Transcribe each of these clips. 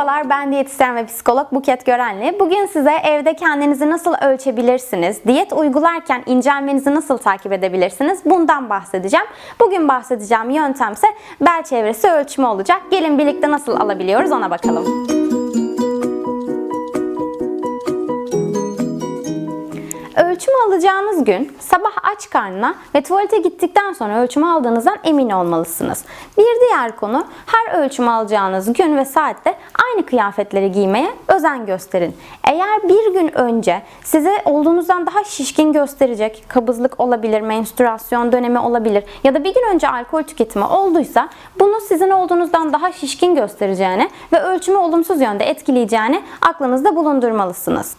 Merhabalar ben diyetisyen ve psikolog Buket Görenli. Bugün size evde kendinizi nasıl ölçebilirsiniz, diyet uygularken incelmenizi nasıl takip edebilirsiniz bundan bahsedeceğim. Bugün bahsedeceğim yöntem ise bel çevresi ölçümü olacak. Gelin birlikte nasıl alabiliyoruz ona bakalım. Ölçümü alacağınız gün sabah aç karnına ve tuvalete gittikten sonra ölçümü aldığınızdan emin olmalısınız. Bir diğer konu her ölçüm alacağınız gün ve saatte aynı kıyafetleri giymeye özen gösterin. Eğer bir gün önce size olduğunuzdan daha şişkin gösterecek kabızlık olabilir, menstrüasyon dönemi olabilir ya da bir gün önce alkol tüketimi olduysa bunu sizin olduğunuzdan daha şişkin göstereceğini ve ölçümü olumsuz yönde etkileyeceğini aklınızda bulundurmalısınız.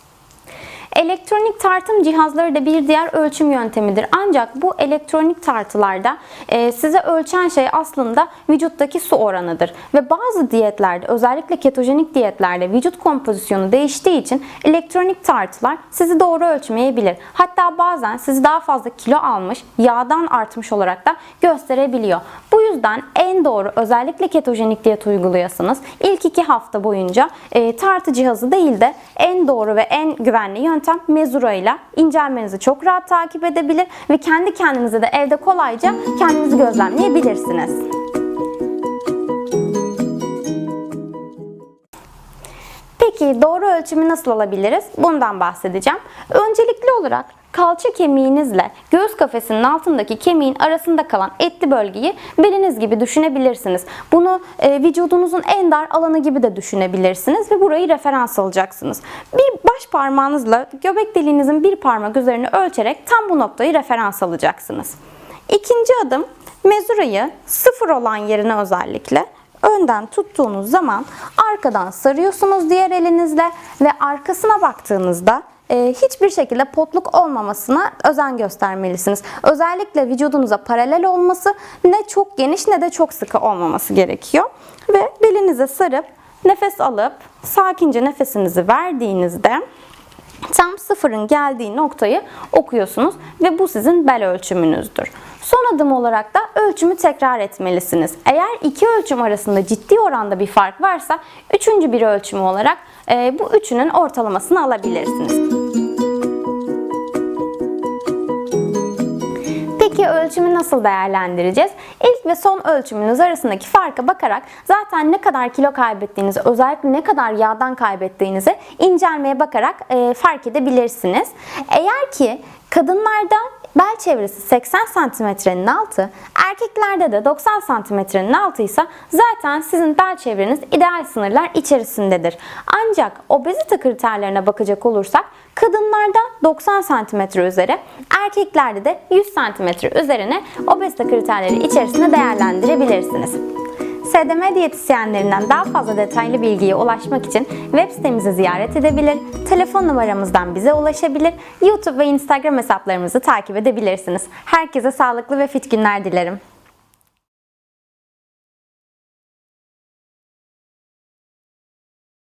Elektronik tartım cihazları da bir diğer ölçüm yöntemidir. Ancak bu elektronik tartılarda e, size ölçen şey aslında vücuttaki su oranıdır. Ve bazı diyetlerde özellikle ketojenik diyetlerde vücut kompozisyonu değiştiği için elektronik tartılar sizi doğru ölçmeyebilir. Hatta bazen sizi daha fazla kilo almış, yağdan artmış olarak da gösterebiliyor. Bu yüzden en doğru özellikle ketojenik diyet uyguluyorsanız ilk iki hafta boyunca e, tartı cihazı değil de en doğru ve en güvenli yöntem mezura ile incelmenizi çok rahat takip edebilir ve kendi kendinize de evde kolayca kendinizi gözlemleyebilirsiniz. Peki doğru ölçümü nasıl alabiliriz? Bundan bahsedeceğim. Öncelikli olarak kalça kemiğinizle göğüs kafesinin altındaki kemiğin arasında kalan etli bölgeyi beliniz gibi düşünebilirsiniz. Bunu e, vücudunuzun en dar alanı gibi de düşünebilirsiniz ve burayı referans alacaksınız. Bir baş parmağınızla göbek deliğinizin bir parmak üzerine ölçerek tam bu noktayı referans alacaksınız. İkinci adım mezurayı sıfır olan yerine özellikle önden tuttuğunuz zaman arkadan sarıyorsunuz diğer elinizle ve arkasına baktığınızda hiçbir şekilde potluk olmamasına özen göstermelisiniz. Özellikle vücudunuza paralel olması ne çok geniş ne de çok sıkı olmaması gerekiyor. Ve belinize sarıp nefes alıp sakince nefesinizi verdiğinizde tam sıfırın geldiği noktayı okuyorsunuz ve bu sizin bel ölçümünüzdür. Son adım olarak da ölçümü tekrar etmelisiniz. Eğer iki ölçüm arasında ciddi oranda bir fark varsa üçüncü bir ölçümü olarak e, bu üçünün ortalamasını alabilirsiniz. Peki ölçümü nasıl değerlendireceğiz? İlk ve son ölçümünüz arasındaki farka bakarak zaten ne kadar kilo kaybettiğinizi, özellikle ne kadar yağdan kaybettiğinizi incelmeye bakarak e, fark edebilirsiniz. Eğer ki kadınlarda bel çevresi 80 santimetrenin altı, erkeklerde de 90 santimetrenin altı ise zaten sizin bel çevreniz ideal sınırlar içerisindedir. Ancak obezite kriterlerine bakacak olursak kadınlarda 90 santimetre üzeri, erkeklerde de 100 santimetre üzerine obezite kriterleri içerisinde değerlendirebilirsiniz. SDM diyetisyenlerinden daha fazla detaylı bilgiye ulaşmak için web sitemizi ziyaret edebilir, telefon numaramızdan bize ulaşabilir, YouTube ve Instagram hesaplarımızı takip edebilirsiniz. Herkese sağlıklı ve fit günler dilerim.